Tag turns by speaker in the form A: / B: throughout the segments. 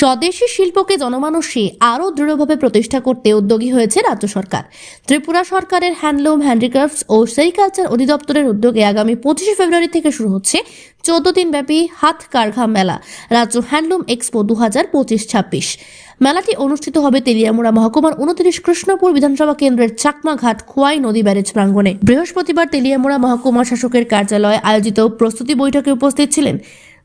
A: স্বদেশি শিল্পকে জনমানসে আরও দৃঢ়ভাবে প্রতিষ্ঠা করতে উদ্যোগী হয়েছে রাজ্য সরকার। ত্রিপুরা সরকারের হ্যান্ডলুম, হ্যান্ডিক্রাফটস ও সেরিকালচার অধিদপ্তরের উদ্যোগে আগামী পঁচিশে ফেব্রুয়ারি থেকে শুরু হচ্ছে চোদ্দ দিনব্যাপী হাত কারঘা মেলা, রাজ্য হ্যান্ডলুম এক্সপো দু হাজার পঁচিশ ছাব্বিশ। মেলাটি অনুষ্ঠিত হবে তেলিয়ামুড়া মহকুমার উনত্রিশ কৃষ্ণপুর বিধানসভা কেন্দ্রের চাকমাঘাট খোয়াই নদী ব্যারেজ প্রাঙ্গণে। বৃহস্পতিবার তেলিয়ামুড়া মহকুমা শাসকের কার্যালয়ে আয়োজিত প্রস্তুতি বৈঠকে উপস্থিত ছিলেন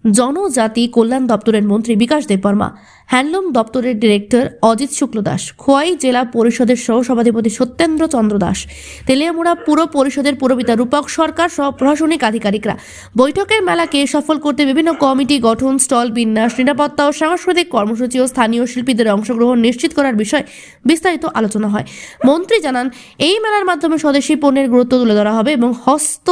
A: জনজাতি কল্যাণ দপ্তরের মন্ত্রী বিকাশ দেববর্মা, হ্যান্ডলুম দপ্তরের ডিরেক্টর অজিত শুক্ল দাস, খোয়াই জেলা পরিষদের সহ সভাধিপতি সত্যেন্দ্র চন্দ্র দাস, তেলিয়ামুড়া পুর পরিষদের পুরবিতা রূপক সরকার সহ প্রশাসনিক আধিকারিকরা। বৈঠকের মেলাকে সফল করতে বিভিন্ন কমিটি গঠন, স্টল বিন্যাস, নিরাপত্তা ও সাংস্কৃতিক কর্মসূচি ও স্থানীয় শিল্পীদের অংশগ্রহণ নিশ্চিত করার বিষয়ে বিস্তারিত আলোচনা হয়। মন্ত্রী জানান, এই মেলার মাধ্যমে স্বদেশি পণ্যের গুরুত্ব তুলে ধরা হবে এবং হস্ত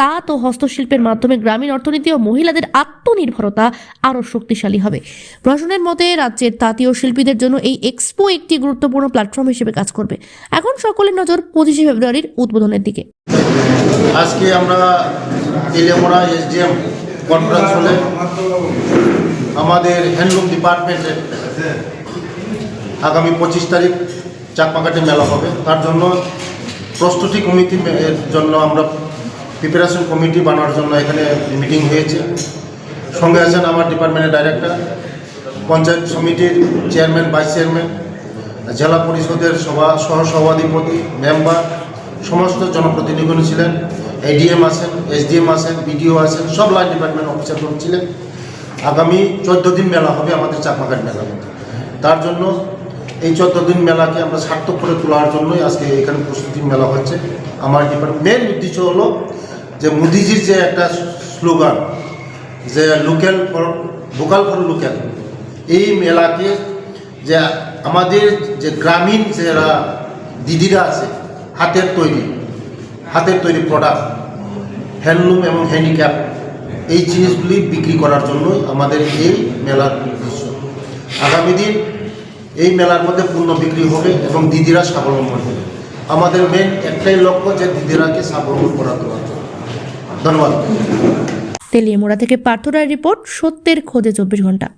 A: তাঁত ও হস্তশিল্পের মাধ্যমে গ্রামীণ অর্থনীতি ও মহিলাদের আত্মনির্ভরতা আরও শক্তিশালী হবে। প্রশাসনের মতে রাজ্যের তাঁতীয় শিল্পীদের জন্য এই এক্সপো একটি গুরুত্বপূর্ণ প্ল্যাটফর্ম হিসেবে কাজ করবে। এখন সকলের নজর পঁচিশে ফেব্রুয়ারির উদ্বোধনের দিকে।
B: আজকে আমরা এসডিএম কনফারেন্স হলে আমাদের হ্যান্ডলুম ডিপার্টমেন্টের আগামী পঁচিশ তারিখ চাকমাকাটে মেলা হবে। তার জন্য প্রস্তুতি কমিটি জন্য আমরা প্রিপারেশন কমিটি বানানোর জন্য এখানে মিটিং হয়েছে। সঙ্গে আছেন আমার ডিপার্টমেন্টের ডাইরেক্টর পঞ্চায়েত সমিতির চেয়ারম্যান ভাইস চেয়ারম্যান জেলা পরিষদের সভা সহ সভাধিপতি মেম্বার সমস্ত জনপ্রতিনিধিগণ ছিলেন। এডিএম আছেন এসডিএম আছেন বিডিও আছেন, সব লাইন ডিপার্টমেন্ট অফিসারগণ ছিলেন। আগামী চোদ্দ দিন মেলা হবে আমাদের চাকমাঘাট মেলা। তার জন্য এই চোদ্দ দিন মেলাকে আমরা সার্থক করে তোলার জন্যই আজকে এখানে প্রস্তুতি মেলা হচ্ছে আমার ডিপার্টমেন্ট মেন উদ্দেশ্য হলো যে মোদিজির যে একটা স্লোগান, যে local for vocal for local এই মেলাকে যে আমাদের যে গ্রামীণ যারা দিদিরা আছে, হাতের তৈরি হাতের তৈরি প্রোডাক্ট হ্যান্ডলুম এবং হ্যান্ডিক্যাপ এই জিনিসগুলি বিক্রি করার জন্যই আমাদের এই মেলার উদ্দেশ্য। আগামী দিন এই মেলার মধ্যে পূর্ণ বিক্রি হবে এবং দিদিরা স্বাবলম্বন হবে। আমাদের মেন একটাই লক্ষ্য যে দিদিরাকে স্বাবলম্বন করা দেওয়ার জন্য। ধন্যবাদ।
A: তেলিয়ামোড়া থেকে পার্থ রায় রিপোর্ট সত্যের খোঁজে চব্বিশ ঘণ্টা।